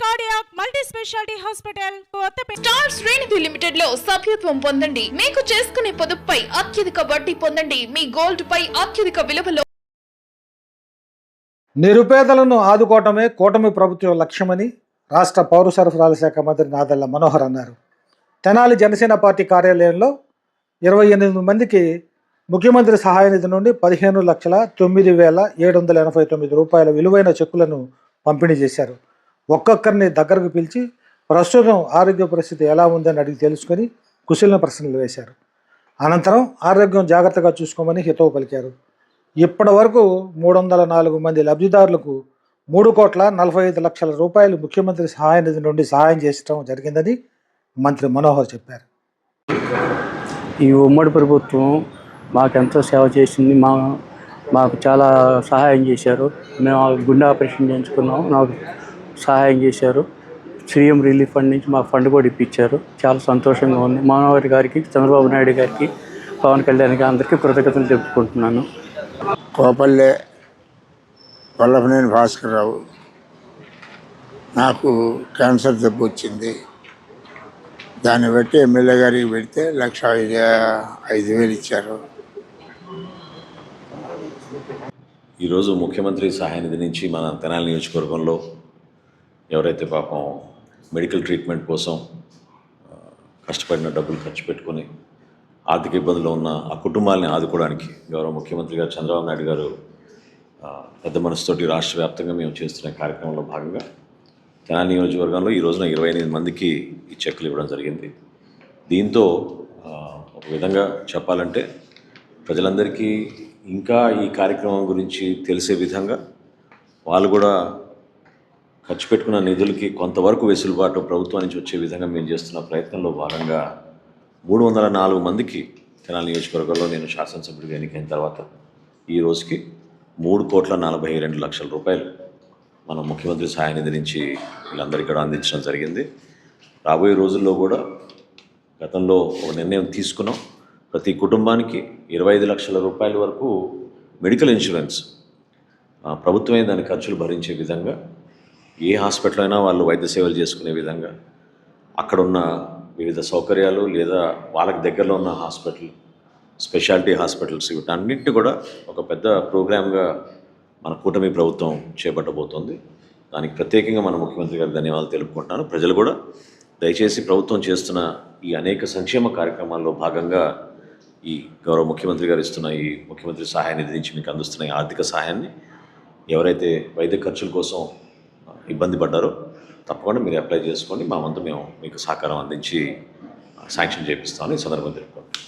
Cardiac multi speciality hospital star శ్రేణిధి లిమిటెడ్లో సభ్యత్వం పొందండి. మీకు చేసుకునే పొదుపుపై అత్యధిక వడ్డీ పొందండి. మీ గోల్డ్ పై అత్యధిక విలువలో నిరుపేదలను ఆదుకోవటమే కూటమి ప్రభుత్వ లక్ష్యమని రాష్ట్ర పౌర సరఫరాల శాఖ మంత్రి నాదెళ్ళ మనోహర్ అన్నారు. తెనాలి జనసేన పార్టీ కార్యాలయంలో ఇరవై ఎనిమిది మందికి ముఖ్యమంత్రి సహాయ నిధి నుండి పదిహేను లక్షల తొమ్మిది వేల ఏడు వందల ఎనభై తొమ్మిది రూపాయల విలువైన చెక్కులను పంపిణీ చేశారు. ఒక్కొక్కరిని దగ్గరకు పిలిచి ప్రస్తుతం ఆరోగ్య పరిస్థితి ఎలా ఉందని అడిగి తెలుసుకొని కుశల ప్రశ్నలు వేశారు. అనంతరం ఆరోగ్యం జాగ్రత్తగా చూసుకోమని హితవు పలికారు. ఇప్పటి వరకు మూడు వందల నాలుగు మంది లబ్ధిదారులకు మూడు కోట్ల నలభై ఐదు లక్షల రూపాయలు ముఖ్యమంత్రి సహాయ నిధి నుండి సహాయం చేయడం జరిగిందని మంత్రి మనోహర్ చెప్పారు. ఈ ఉమ్మడి ప్రభుత్వం మాకెంతో సేవ చేసింది. మా మాకు చాలా సహాయం చేశారు. మేము గుండె ఆపరేషన్ చేయించుకున్నాం. నాకు సహాయం చేశారు. సీఎం రిలీఫ్ ఫండ్ నుంచి మాకు ఫండ్ కూడా ఇప్పించారు. చాలా సంతోషంగా ఉంది. మనోహర్ గారికి చంద్రబాబు నాయుడు గారికి పవన్ కళ్యాణ్ గారికి అందరికీ కృతజ్ఞతలు చెప్పుకుంటున్నాను. కోపల్లె వల్లభనేని భాస్కర్రావు నాకు క్యాన్సర్ జబ్బు వచ్చింది. దాన్ని బట్టి ఎమ్మెల్యే గారికి పెడితే లక్ష ఐదు ఐదు వేలు ఇచ్చారు. ఈరోజు ముఖ్యమంత్రి సహాయ నిధి నుంచి మన తెనాలి నియోజకవర్గంలో ఎవరైతే పాపం మెడికల్ ట్రీట్మెంట్ కోసం కష్టపడిన డబ్బులు ఖర్చు పెట్టుకొని ఆర్థిక ఇబ్బందులు ఉన్న ఆ కుటుంబాలని ఆదుకోవడానికి గౌరవ ముఖ్యమంత్రి గారు చంద్రబాబు నాయుడు గారు పెద్ద మనసుతోటి రాష్ట్ర వ్యాప్తంగా మేము చేస్తున్న కార్యక్రమంలో భాగంగా తెనాలి నియోజకవర్గంలో ఈ రోజున ఇరవై ఎనిమిది మందికి ఈ చెక్కులు ఇవ్వడం జరిగింది. దీంతో ఒక విధంగా చెప్పాలంటే ప్రజలందరికీ ఇంకా ఈ కార్యక్రమం గురించి తెలిసే విధంగా వాళ్ళు కూడా ఖర్చు పెట్టుకున్న నిధులకి కొంతవరకు వెసులుబాటు ప్రభుత్వం నుంచి వచ్చే విధంగా మేము చేస్తున్న ప్రయత్నంలో భాగంగా మూడు వందల నాలుగు మందికి తెనాలి నియోజకవర్గంలో నేను శాసనసభ్యుడిగా ఎన్నికైన తర్వాత ఈ రోజుకి మూడు కోట్ల నలభై రెండు లక్షల రూపాయలు మన ముఖ్యమంత్రి సహాయ నిధి నుంచి వీళ్ళందరికీ కూడా అందించడం జరిగింది. రాబోయే రోజుల్లో కూడా గతంలో ఒక నిర్ణయం తీసుకున్నాం. ప్రతి కుటుంబానికి ఇరవై ఐదు లక్షల రూపాయల వరకు మెడికల్ ఇన్సూరెన్స్ ప్రభుత్వమే దాని ఖర్చులు భరించే విధంగా ఏ హాస్పిటల్ అయినా వాళ్ళు వైద్య సేవలు చేసుకునే విధంగా అక్కడ ఉన్న వివిధ సౌకర్యాలు లేదా వాళ్ళకి దగ్గరలో ఉన్న హాస్పిటల్ స్పెషాలిటీ హాస్పిటల్స్ వీటన్నిటిని కూడా ఒక పెద్ద ప్రోగ్రామ్గా మన కూటమి ప్రభుత్వం చేపట్టబోతోంది. దానికి ప్రత్యేకంగా మన ముఖ్యమంత్రి గారికి ధన్యవాదాలు తెలుపుకుంటాను ప్రజలు కూడా దయచేసి ప్రభుత్వం చేస్తున్న ఈ అనేక సంక్షేమ కార్యక్రమాల్లో భాగంగా ఈ గౌరవ ముఖ్యమంత్రి గారు ఇస్తున్న ఈ ముఖ్యమంత్రి సహాయ నిధి నుంచి మీకు అందిస్తున్న ఈ ఆర్థిక సహాయాన్ని ఎవరైతే వైద్య ఖర్చుల కోసం ఇబ్బంది పడ్డారో తప్పకుండా మీరు అప్లై చేసుకోండి మా వంతు మేము మీకు సహకారం అందించి శాంక్షన్ చేపిస్తామని ఈ సందర్భం తెలుపుకోండి